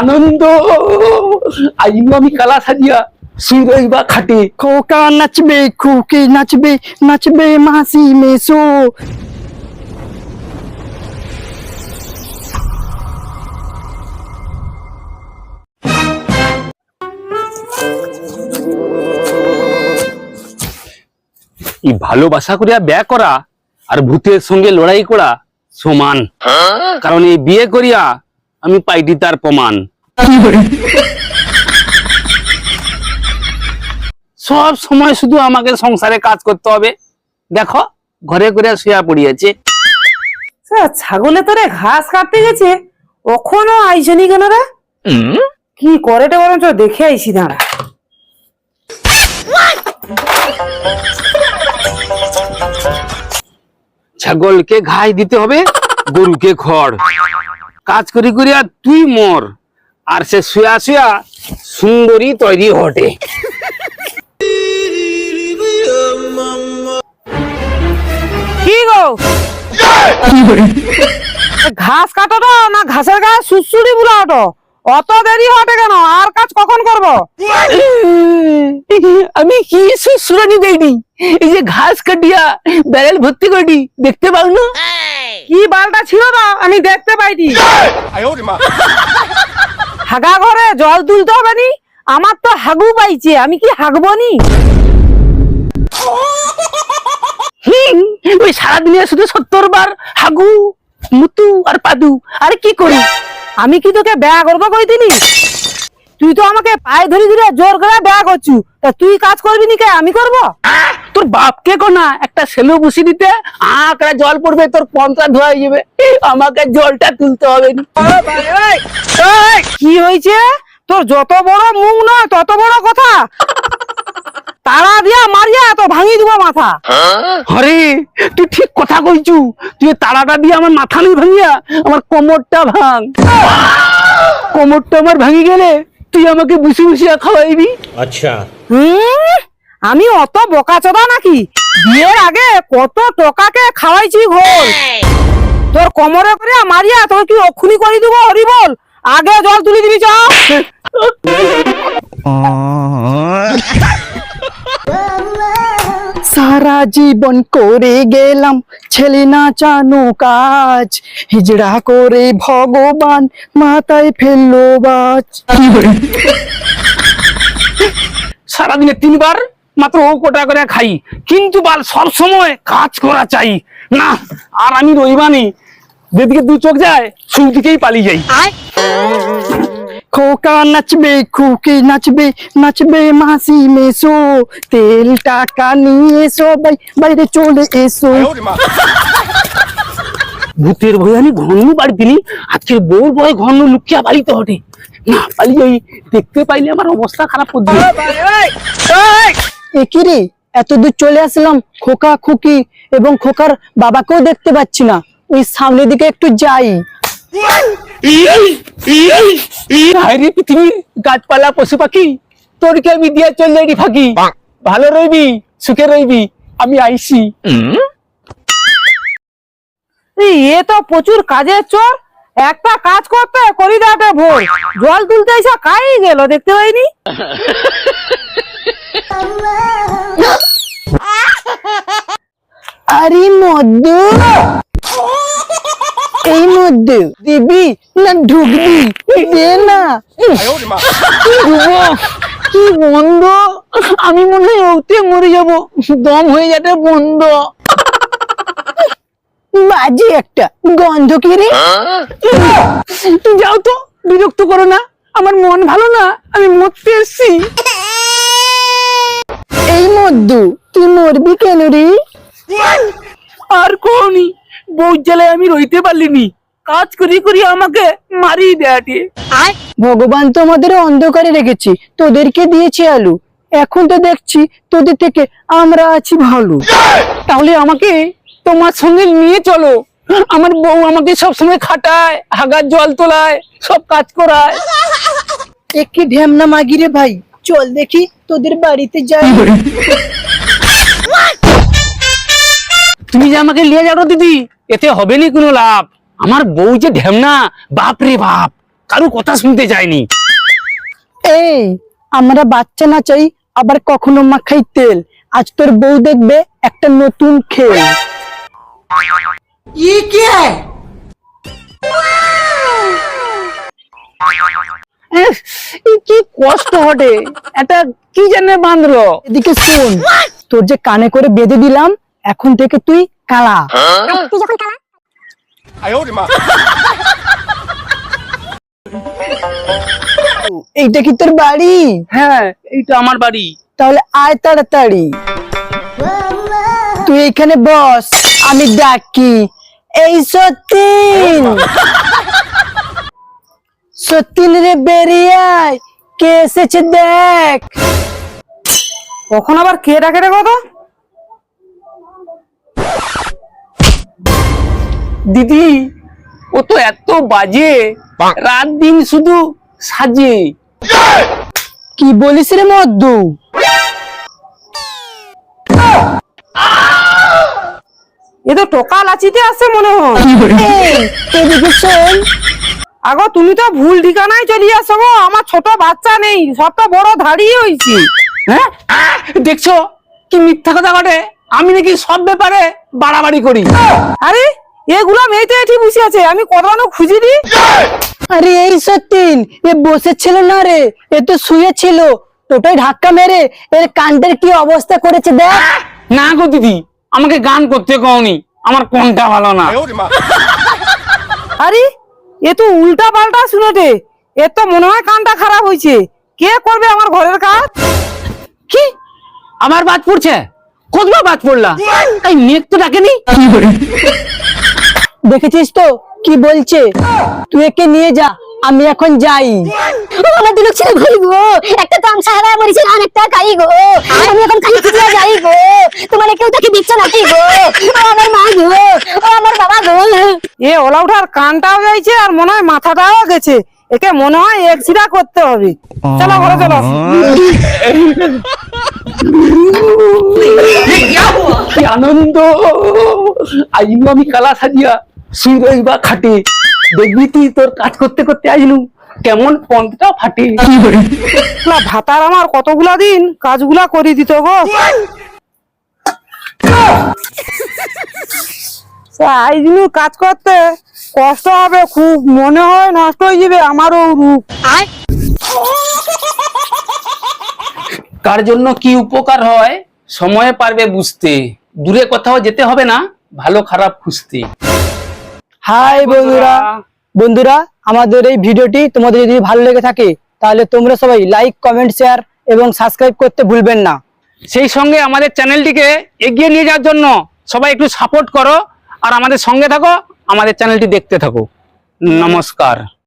আনন্দ। আইনু আমি কালা সাজিয়া শুই রইবা খাটে। খোকা নাচবে খুকি নাচবে নাচবে মাসি মেসো। এই ভালোবাসা করিয়া ব্যয় করা আর ভূতের সঙ্গে লড়াই করা সমান। কারণ এই বিয়ে করিয়া আমি পাইটি তার প্রমাণ। সব সময় শুধু আমাকে সংসারে কাজ করতে হবে। দেখো ঘরে করে শুয়া পড়িয়েছে ছাগলে তোরে ঘাস কাটতে গেছে। কখনো আইসনি কেন রে? কি করেটে বরঞ্চ দেখে আইসি দাঁড়া। ছাগলকে ঘাস দিতে হবে গরুকে খড়। কাজ করি করিয়া তুই মর। আর সে শুয়া শুয়া সুন্দরী তৈরি হটে কি গো? ঘাস কাটো না ঘাসের গায়ে সুসুড়ি বুলাওটো অত দেরি হটে কেন? আর কাজ কখন করব? আমি কি সুরানি দেয়নি এই যে ঘাস কাটিয়া ব্যারেল ভর্তি করি দেখতে পাও না? কি বালটা ছিল না? আমি দেখতে পাইনি। হাগা ঘরে জল তুলতে হবে নি? আমার তো হাগু পাইছে আমি কি হাগবো নি? ওই সারাদিনে শুধু সত্তর বার হাগু মুতু আর পাদু আর কি করি? আমি কি তোকে ব্যয় করব কইতিনি তুই তো আমাকে পায়ে ধরে ধরে জোর করে ব্যয় করছু। তা তুই কাজ করবি নি কে? আমি করব? তোর বাপকে কো না? একটা সেলো বসি দিতে, আঁকড়া জল পড়বে, তোর পঞ্চা ধোয়া হয়ে যাবে। আমাকে জলটা তুলতে হবে কি হয়েছে? তোর যত বড় মুখ নয়, তত বড় কথা। তারা দিয়া মারিয়া তো ভাঙি দিব মাথা। হরে তুই ঠিক কথা কইছু। তুই তারাটা দিয়ে আমার মাথা নেই ভাঙিয়া, আমার কোমরটা ভাঙ। কোমরটা আমার ভাঙি গেলে তুই আমাকে বুসি বুসিয়া খাওয়াইবি? আচ্ছা। আমি অত বোকা বোকাচোদা নাকি? বিয়ের আগে কত টাকাকে খাওয়াইছি ঘোল তোর কোমরে করে মারিয়া তোর কি অক্ষুনি করে দিব? হরি বল। আগে জল তুলে দিবি চ সারা জীবন করে গেলাম ছেলে নাচানো কাজ। হিজড়া করে ভগবান মাথায় ফেলল বাজ। সারাদিনে তিনবার মাত্র ও কোটা করে খাই কিন্তু বাল সব সময় কাজ করা চাই। না আর আমি রইবানি। যেদিকে দু চোখ যায় সেই দিকেই পালিয়ে যাই। খোকা নাচবে খুকি নাচবে নাচবে মাসি মেসো। তেল টাকা নিয়ে সবাই বাইরে চলে এসো। ভূতের ভয় আমি ঘন বাড়ি দিনি আজকে বউর ভয় ঘন লুকিয়া বাড়িতে হটে না পালিয়ে যাই দেখতে পাইলে আমার অবস্থা খারাপ করবে একই রে? এত দূর চলে আসলাম খোকা খুকি এবং খোকার বাবাকেও দেখতে পাচ্ছি না। ওই সামনের দিকে একটু যাই। গাছপালা পশু পাখি আমি দিয়া চল ফাঁকি ভালো রইবি সুখে রইবি আমি আইসি এ তো প্রচুর কাজের চোর একটা কাজ করতে করি দাটে ভোর জল তুলতে এসে কাই গেল দেখতে পাইনি আরে মদ্দু এই মদ্দু দিবি না ঢুকবি না কি বন্ধ? আমি মনে হয় ওতে মরে যাব। দম হয়ে যাবে বন্ধ। বাজে একটা গন্ধ কি রে? যাও তো, বিরক্ত করো না। আমার মন ভালো না, আমি মরতে এসছি। এই মদ্দু, তুই মরবি কেন রে? আর কোনি বউ জ্বালায় আমি রইতে পারলিনি। কাজ করি করি আমাকে মারি দেয়াটি ভগবান তো আমাদের অন্ধকারে রেখেছি তোদেরকে দিয়েছে আলু। এখন তো দেখছি তোদের থেকে আমরা আছি ভালো। তাহলে আমাকে তোমার সঙ্গে নিয়ে চলো। আমার বউ আমাকে সবসময় খাটায় হাগার জল তোলায় সব কাজ করায়। একটি ঢ্যামনা মাগি রে ভাই? চল দেখি তোদের বাড়িতে যাই। তুমি যে আমাকে নিয়ে যাও দিদি এতে হবে নি কোনো লাভ। আমার বউ যে ঢেমনা বাপ রে বাপ কারও কথা শুনতে চায়নি এই আমরা বাচ্চা না চাই আবার কখনো মাখাই তেল। আজ তোর বউ দেখবে একটা নতুন খেল। এহ, এ কি কষ্ট হটে এটা কি জানে বাঁধলো? এদিকে শোন তোর যে কানে করে বেঁধে দিলাম এখন থেকে তুই কালা। তুই যখন কালা? এইটা কি তোর বাড়ি? হ্যাঁ এইটা আমার বাড়ি। তাহলে আয় তাড়াতাড়ি। তুই এখানে বস আমি ডাকি। এই সতীন। সতীন রে বেরিয়ে আয় কে এসেছে দেখ। কখন আবার কে ডাকে রে কথা দিদি ও তো এত বাজে। রাত দিন শুধু সাজে। কি বলিস রে মদ্দু? এ তো টোকা লাচিতে আসছে মনে হয়। আগো তুমি তো ভুল ঠিকানায় চলে আসো গো। আমার ছোট বাচ্চা নেই। সব তো বড় ধাড়ি হয়েছে হ্যাঁ? দেখছ? কি মিথ্যা কথা ঘটে আমি নাকি সব ব্যাপারে বাড়াবাড়ি করি। আরে এগুলা মেয়েতে এটি বসে আছে আমি কতটা খুঁজি দি আরে এই সতীন এ বসেছিল না রে এ তো শুয়েছিল। টোটাই ধাক্কা মেরে এর কান্ডের কি অবস্থা করেছে দেখ। না গো দিদি আমাকে গান করতে কওনি আমার কোনটা ভালো না। আরে এ তো উল্টা পাল্টা শুনেছে এর তো মনে হয় কানটা খারাপ হয়েছে। কে করবে আমার ঘরের কাজ? কি? আমার বাদ পড়ছে? বাদ পড়লা? তাই নেক তো ডাকেনি? দেখেছিস তো কি বলছে? তুই একে নিয়ে যা আমি এখন যাই। আমার দুলক ছেলে ভাই গো একটা তো আমসা মরিছে আর একটা কাই গো। আমি এখন কাই খুঁজিয়া যাই গো। তোমার কেউ তাকে দিচ্ছ নাকি গো? ও আমার মা গো ও আমার বাবা গো। এ ওলা উঠার কানটাও যাইছে আর মনে হয় মাথাটাও গেছে। একে মনে হয় এক্সিরা করতে হবে। চলো ঘরে চলো। কি আনন্দ। আইনু আমি কালা সাজিয়া শুই রইবা খাটে। দেখবি তুই তোর কাজ করতে করতে আইনু কেমন পন্থটা ফাটে। না ভাতার আমার কতগুলা দিন কাজগুলা করে দিত গো। আইজনু কাজ করতে। কষ্ট হবে খুব মনে হয় নষ্ট হয়ে যাবে আমারও রূপ। কার জন্য কি উপকার হয় সময়ে পারবে বুঝতে। দূরে কোথাও যেতে হবে না ভালো খারাপ খুঁজতে। হাই বন্ধুরা। বন্ধুরা। আমাদের এই ভিডিওটি তোমাদের যদি ভালো লেগে থাকে তাহলে তোমরা সবাই লাইক কমেন্ট শেয়ার এবং সাবস্ক্রাইব করতে ভুলবেন না। সেই সঙ্গে আমাদের চ্যানেলটিকে এগিয়ে নিয়ে যাওয়ার জন্য সবাই একটু সাপোর্ট করো আর আমাদের সঙ্গে থাকো আমাদের চ্যানেলটি দেখতে থাকো। নমস্কার।